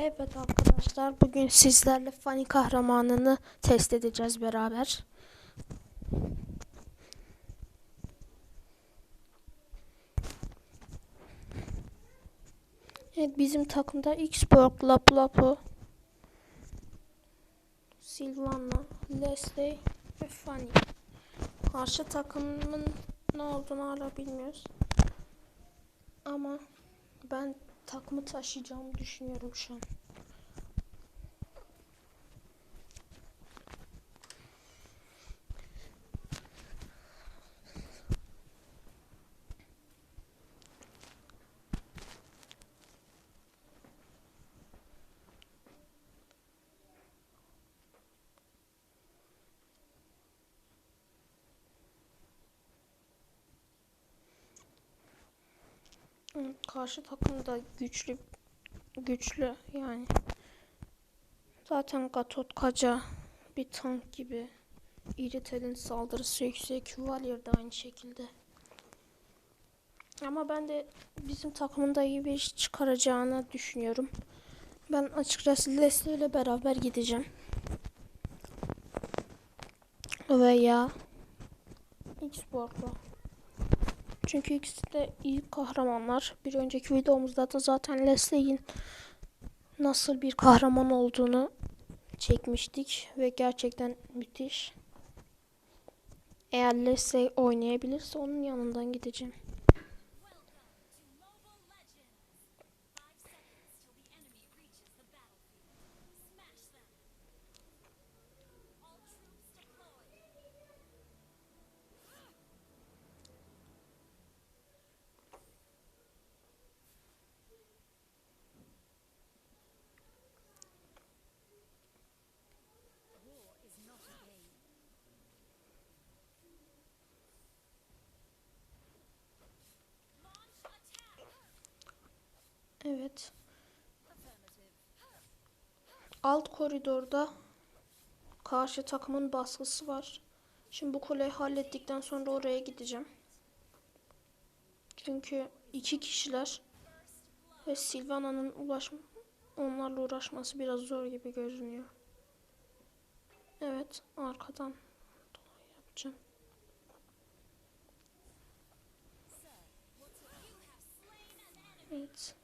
Evet arkadaşlar bugün sizlerle Fanny kahramanını test edeceğiz beraber. Evet bizim takımda Xborg, Laplapo, Silvana, Leslie ve Fanny. Karşı takımın ne olduğunu hala bilmiyoruz. Ama ben takımı taşıyacağımı düşünüyorum şu an. Karşı takım da güçlü güçlü yani. Zaten Gatot Kaca bir tank gibi. İritel'in saldırısı yüksek. Valier de aynı şekilde. Ama ben de bizim takımın da iyi bir iş çıkaracağını düşünüyorum. Ben açıkçası Leslie ile beraber gideceğim. Veya Xbox'la. Çünkü ikisi de iyi kahramanlar. Bir önceki videomuzda da zaten Leslie'in nasıl bir kahraman olduğunu çekmiştik ve gerçekten müthiş. Eğer Leslie oynayabilirse onun yanından gideceğim. Evet. Alt koridorda karşı takımın baskısı var. Şimdi bu kuleyi hallettikten sonra oraya gideceğim. Çünkü iki kişiler ve Silvana'nın ulaş onlarla uğraşması biraz zor gibi görünüyor. Evet, arkadan yapacağım. Evet.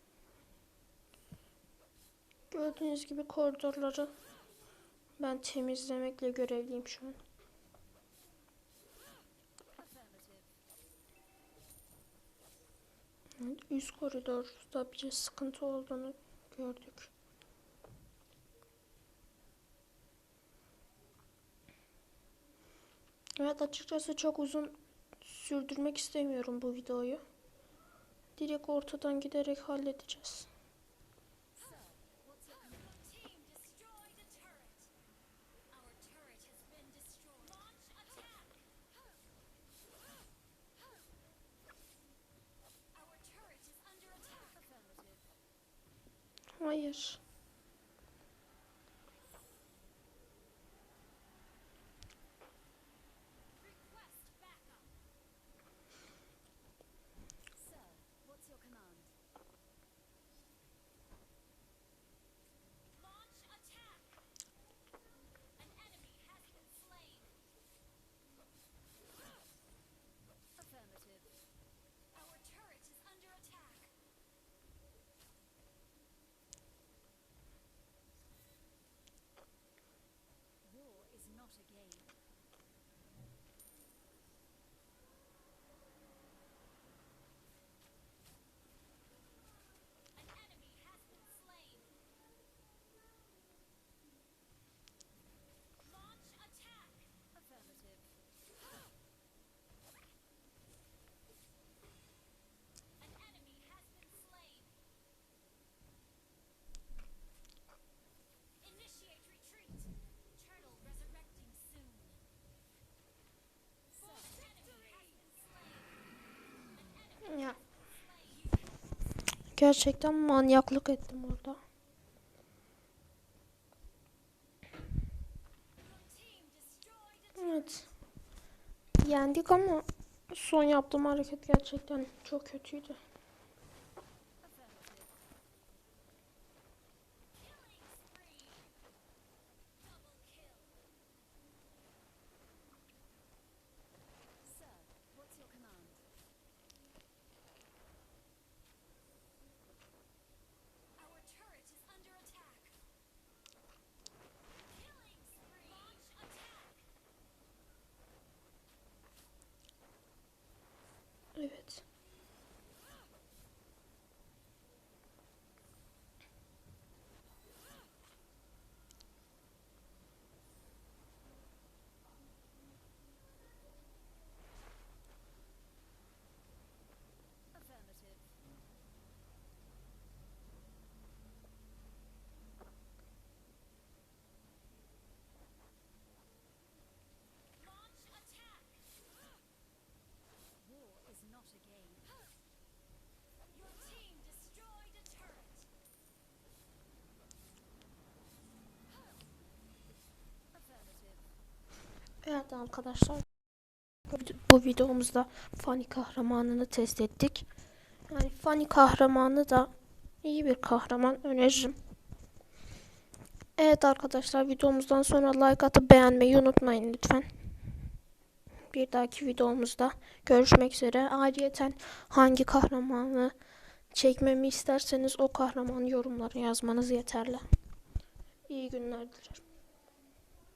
Gördüğünüz gibi koridorları ben temizlemekle görevliyim şu an. Evet, üst koridorda bir sıkıntı olduğunu gördük. Evet açıkçası çok uzun sürdürmek istemiyorum bu videoyu. Direkt ortadan giderek halledeceğiz. praias. Gerçekten manyaklık ettim orada. Evet. Yendik ama son yaptığım hareket gerçekten çok kötüydü. it. Arkadaşlar. Bu videomuzda Fanny kahramanını test ettik. Yani Fanny kahramanı da iyi bir kahraman öneririm. Evet arkadaşlar videomuzdan sonra like atıp beğenmeyi unutmayın lütfen. Bir dahaki videomuzda görüşmek üzere. Ayrıyeten hangi kahramanı çekmemi isterseniz o kahramanı yorumlara yazmanız yeterli. İyi günler dilerim.